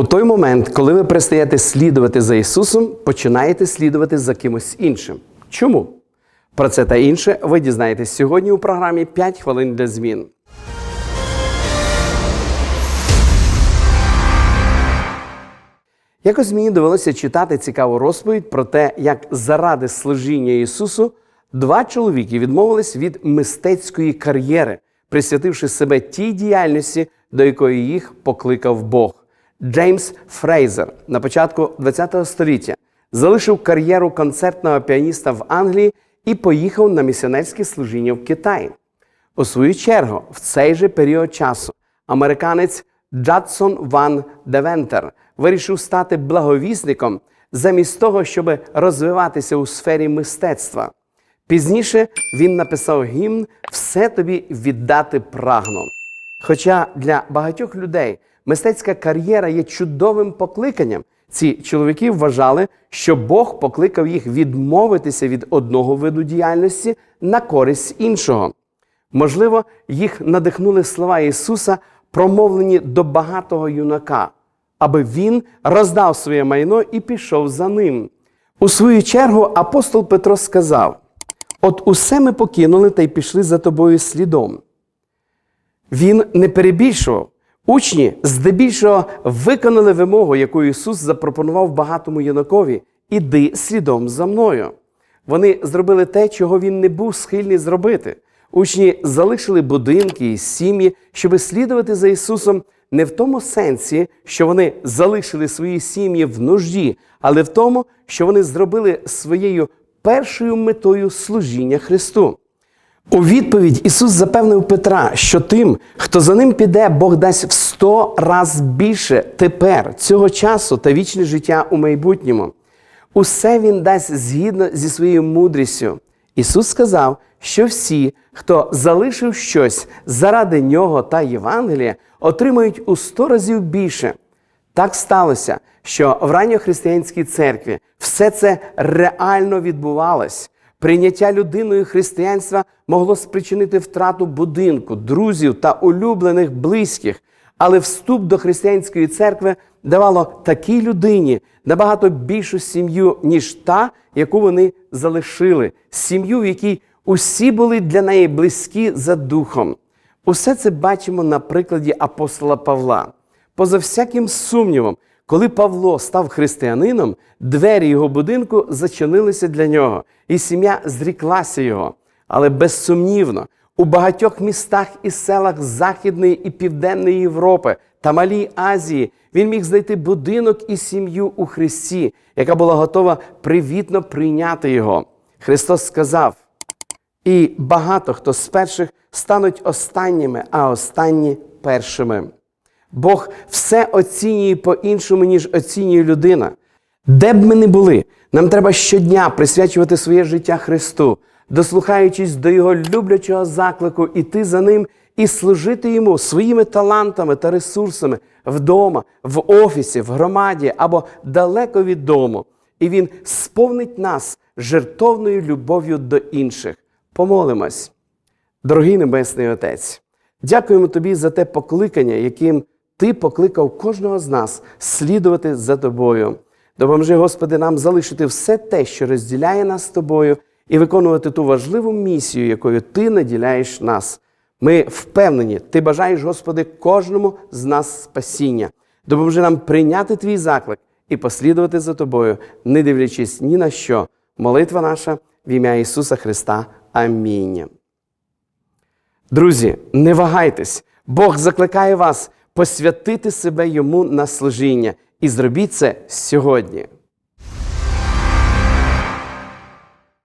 У той момент, коли ви перестаєте слідувати за Ісусом, починаєте слідувати за кимось іншим. Чому? Про це та інше ви дізнаєтесь сьогодні у програмі «5 хвилин для змін. Якось мені довелося читати цікаву розповідь про те, як заради служіння Ісусу два чоловіки відмовились від мистецької кар'єри, присвятивши себе тій діяльності, до якої їх покликав Бог. Джеймс Фрейзер на початку ХХ століття залишив кар'єру концертного піаніста в Англії і поїхав на місіонерське служіння в Китаї. У свою чергу, в цей же період часу американець Джадсон Ван Девентер вирішив стати благовісником замість того, щоб розвиватися у сфері мистецтва. Пізніше він написав гімн Все тобі віддати прагну. Хоча для багатьох людей мистецька кар'єра є чудовим покликанням, ці чоловіки вважали, що Бог покликав їх відмовитися від одного виду діяльності на користь іншого. Можливо, їх надихнули слова Ісуса, промовлені до багатого юнака, аби він роздав своє майно і пішов за ним. У свою чергу апостол Петро сказав: От усе ми покинули та й пішли за тобою слідом. Він не перебільшував. Учні здебільшого виконали вимогу, яку Ісус запропонував багатому юнакові іди слідом за мною. Вони зробили те, чого він не був схильний зробити. Учні залишили будинки і сім'ї, щоби слідувати за Ісусом не в тому сенсі, що вони залишили свої сім'ї в нужді, але в тому, що вони зробили своєю першою метою служіння Христу. У відповідь Ісус запевнив Петра, що тим, хто за ним піде, Бог дасть в сто раз більше тепер, цього часу та вічне життя у майбутньому. Усе Він дасть згідно зі своєю мудрістю. Ісус сказав, що всі, хто залишив щось заради нього та Євангелія, отримають у сто разів більше. Так сталося, що в ранньохристиянській церкві все це реально відбувалось. Прийняття людиною християнства могло спричинити втрату будинку, друзів та улюблених близьких. Але вступ до християнської церкви давало такій людині набагато більшу сім'ю, ніж та, яку вони залишили, сім'ю, в якій усі були для неї близькі за духом. Усе це бачимо на прикладі апостола Павла. Поза всяким сумнівом, коли Павло став християнином, двері його будинку зачинилися для нього, і сім'я зріклася його. Але безсумнівно, у багатьох містах і селах Західної і Південної Європи та Малій Азії він міг знайти будинок і сім'ю у Христі, яка була готова привітно прийняти його. Христос сказав: і багато хто з перших стануть останніми, а останні першими. Бог все оцінює по-іншому, ніж оцінює людина. Де б ми не були, нам треба щодня присвячувати своє життя Христу, дослухаючись до Його люблячого заклику, іти за Ним і служити Йому своїми талантами та ресурсами вдома, в офісі, в громаді або далеко від дому. І Він сповнить нас жертовною любов'ю до інших. Помолимось. Дорогий Небесний Отець, дякуємо Тобі за те покликання, яким Ти покликав кожного з нас слідувати за Тобою. Допоможи, Господи, нам залишити все те, що розділяє нас з тобою, і виконувати ту важливу місію, якою Ти наділяєш нас. Ми впевнені, Ти бажаєш, Господи, кожному з нас спасіння. Допоможи нам прийняти Твій заклик і послідувати за Тобою, не дивлячись ні на що. Молитва наша в ім'я Ісуса Христа. Амінь. Друзі, не вагайтесь, Бог закликає вас посвятити себе йому на служіння і зробіть це сьогодні.